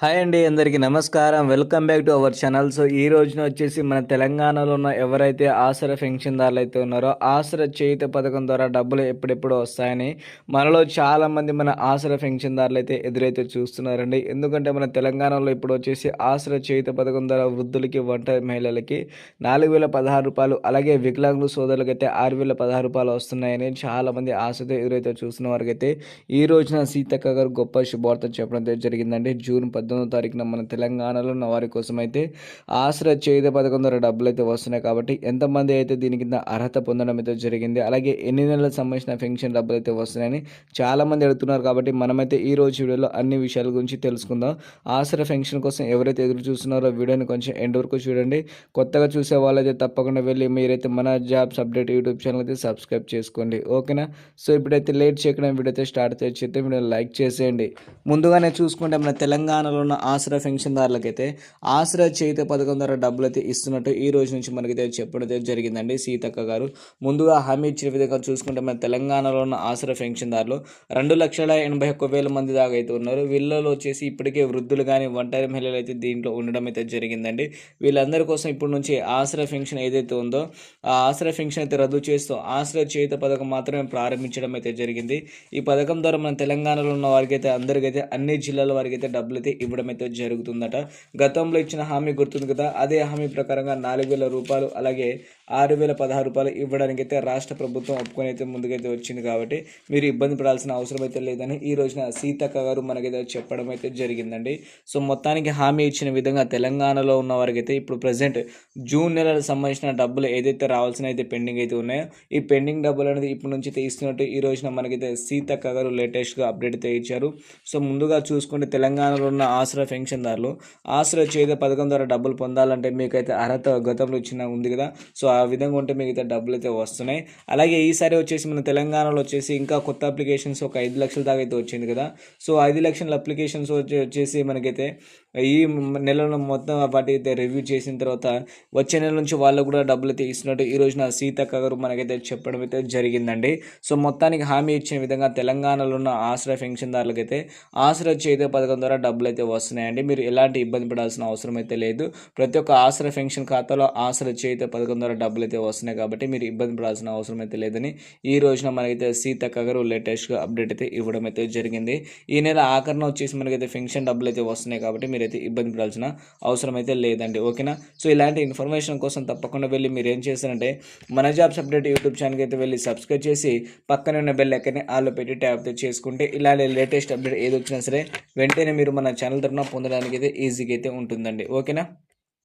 Hi అండి అందరికీ నమస్కారం. Welcome back to our channel so ఈ రోజున వచ్చేసి మన తెలంగాణలో ఉన్న ఎవరైతే ఆసర పెన్షన్దారులు అయితే ఉన్నారో ఆసర చేయుత పథకం ద్వారా డబ్బులు ఎప్పుడెప్పుడు వస్తాయని మనలో చాలామంది మన ఆసర పెన్షన్దారులు అయితే ఎదురైతే చూస్తున్నారండి. ఎందుకంటే మన తెలంగాణలో ఇప్పుడు వచ్చేసి ఆసర చేయుత పథకం ద్వారా వృద్ధులకి వంట మహిళలకి నాలుగు వేల పదహారు రూపాయలు అలాగే వికలాంగుల సోదరులకు అయితే ఆరు వేల పదహారు రూపాయలు వస్తున్నాయని చాలామంది ఆశతో ఎదురైతే చూస్తున్న వారికి అయితే ఈ రోజున సీతక్క గారు గొప్ప శుభార్త చెప్పడం జరిగిందండి. జూన్ పద్దెనిమిదో తారీఖున మన తెలంగాణలో ఉన్న వారి కోసం అయితే ఆశ్రయ చేయుత పథకం ద్వారా డబ్బులు అయితే వస్తున్నాయి కాబట్టి ఎంతమంది అయితే దీని కింద అర్హత పొందడం అయితే జరిగింది అలాగే ఎన్ని నెలలకు సంబంధించిన పెన్షన్ డబ్బులు అయితే వస్తున్నాయని చాలామంది అడుగుతున్నారు కాబట్టి మనమైతే ఈ రోజు వీడియోలో అన్ని విషయాల గురించి తెలుసుకుందాం. ఆశ్ర పెన్షన్ కోసం ఎవరైతే ఎదురు చూస్తున్నారో వీడియోని కొంచెం ఎండ్ వరకు చూడండి. కొత్తగా చూసే వాళ్ళైతే తప్పకుండా వెళ్ళి మీరైతే మన జాబ్స్ అప్డేట్ యూట్యూబ్ ఛానల్ అయితే సబ్స్క్రైబ్ చేసుకోండి. ఓకేనా? సో ఇప్పుడైతే లేట్ చేయకుండా వీడియో అయితే స్టార్ట్ అయితే వీడియో లైక్ చేసేయండి. ముందుగానే చూసుకుంటే మన తెలంగాణలో ఉన్న ఆశ్రయ పెన్షన్దారులకైతే ఆసరా చేత పథకం ద్వారా డబ్బులు అయితే ఇస్తున్నట్టు ఈ రోజు నుంచి మనకైతే చెప్పడం అయితే జరిగిందండి సీతక్క గారు. ముందుగా హామీ ఇచ్చిన విధంగా చూసుకుంటే మన తెలంగాణలో ఉన్న ఆశ్రయ పెన్షన్దారులు రెండు లక్షల ఎనభై ఒక్క వేల మంది దాకా అయితే ఉన్నారు. వీళ్ళలో వచ్చేసి ఇప్పటికే వృద్ధులు కానీ ఒంటరి మహిళలు అయితే దీంట్లో ఉండడం అయితే జరిగిందండి. వీళ్ళందరి కోసం ఇప్పటి నుంచి ఆసరా పెన్షన్ ఏదైతే ఉందో ఆ ఆసరా పెన్షన్ అయితే రద్దు చేస్తూ ఆసరా చేత పథకం మాత్రమే ప్రారంభించడం అయితే జరిగింది. ఈ పథకం ద్వారా మన తెలంగాణలో ఉన్న వారికైతే అందరికైతే అన్ని జిల్లాల వారికైతే అయితే డబ్బులు అయితే ఇవ్వడం అయితే జరుగుతుందట. గతంలో ఇచ్చిన హామీ గుర్తుంది కదా అదే హామీ ప్రకారంగా నాలుగు వేల రూపాయలు అలాగే ఆరు వేల పదహారు రూపాయలు ఇవ్వడానికి అయితే రాష్ట్ర ప్రభుత్వం ఒప్పుకొని అయితే ముందుకైతే వచ్చింది కాబట్టి మీరు ఇబ్బంది పడాల్సిన అవసరం అయితే లేదని ఈ రోజున సీతక్క గారు మనకైతే చెప్పడం అయితే జరిగిందండి. సో మొత్తానికి హామీ ఇచ్చిన విధంగా తెలంగాణలో ఉన్న వారికి అయితే ఇప్పుడు ప్రజెంట్ జూన్ నెలకు సంబంధించిన డబ్బులు ఏదైతే రావాల్సిన అయితే పెండింగ్ అయితే ఉన్నాయో ఈ పెండింగ్ డబ్బులు అనేది ఇప్పటి నుంచి అయితే ఇస్తున్నట్టు ఈ రోజున మనకైతే సీతక్క గారు లేటెస్ట్గా అప్డేట్ అయితే ఇచ్చారు. సో ముందుగా చూసుకుంటే తెలంగాణలో ఉన్న ఆశ్రయ పెన్షన్దారులు. ఆశ్రయ చేత పథకం ద్వారా డబ్బులు పొందాలంటే మీకైతే అర్హత గతంలో ఇచ్చిన ఉంది కదా. సో ఆ విధంగా ఉంటే మీకు అయితే డబ్బులు అయితే వస్తున్నాయి. అలాగే ఈసారి వచ్చేసి మన తెలంగాణలో వచ్చేసి ఇంకా కొత్త అప్లికేషన్స్ ఒక ఐదు లక్షల దాకా అయితే వచ్చింది కదా. సో ఐదు లక్షల అప్లికేషన్స్ వచ్చి వచ్చేసి మనకైతే ఈ నెలలో మొత్తం వాటి అయితే రివ్యూ చేసిన తర్వాత వచ్చే నెల నుంచి వాళ్ళు కూడా డబ్బులు అయితే ఇస్తున్నట్టు ఈ రోజున సీతక్క గారు మనకైతే చెప్పడం అయితే జరిగిందండి. సో మొత్తానికి హామీ ఇచ్చిన విధంగా తెలంగాణలో ఉన్న ఆశ్రయ పెన్షన్దారులకైతే ఆశ్రయ చేత పథకం ద్వారా డబ్బులు అయితే వస్తున్నాయండి. మీరు ఎలాంటి ఇబ్బంది పడాల్సిన అవసరం అయితే లేదు. ప్రతి ఒక్క ఆసరా పెన్షన్ ఖాతాలో ఆసర చేయితే పథకం ద్వారా డబ్బులు అయితే వస్తున్నాయి కాబట్టి మీరు ఇబ్బంది పడాల్సిన అవసరం అయితే లేదని ఈ రోజున మనకైతే సీతక్క గారు లేటెస్ట్గా అప్డేట్ అయితే ఇవ్వడం అయితే జరిగింది. ఈ నెల ఆఖరణ వచ్చేసి మనకైతే పెన్షన్ డబ్బులు అయితే వస్తున్నాయి కాబట్టి మీరైతే ఇబ్బంది పడాల్సిన అవసరం అయితే లేదండి. ఓకేనా? సో ఇలాంటి ఇన్ఫర్మేషన్ కోసం తప్పకుండా వెళ్ళి మీరు ఏం చేస్తారంటే మన జాబ్స్ అప్డేట్ యూట్యూబ్ ఛానల్కి అయితే వెళ్ళి సబ్స్క్రైబ్ చేసి పక్కనే ఉన్న బెల్ ఎక్కడనే ఆలో పెట్టి ట్యాప్ చేసుకుంటే ఇలాంటి లేటెస్ట్ అప్డేట్ ఏది వచ్చినా సరే వెంటనే మీరు మన ఛానల్ తరఫున పొందడానికి అయితే ఈజీగా అయితే ఉంటుందండి. ఓకేనా?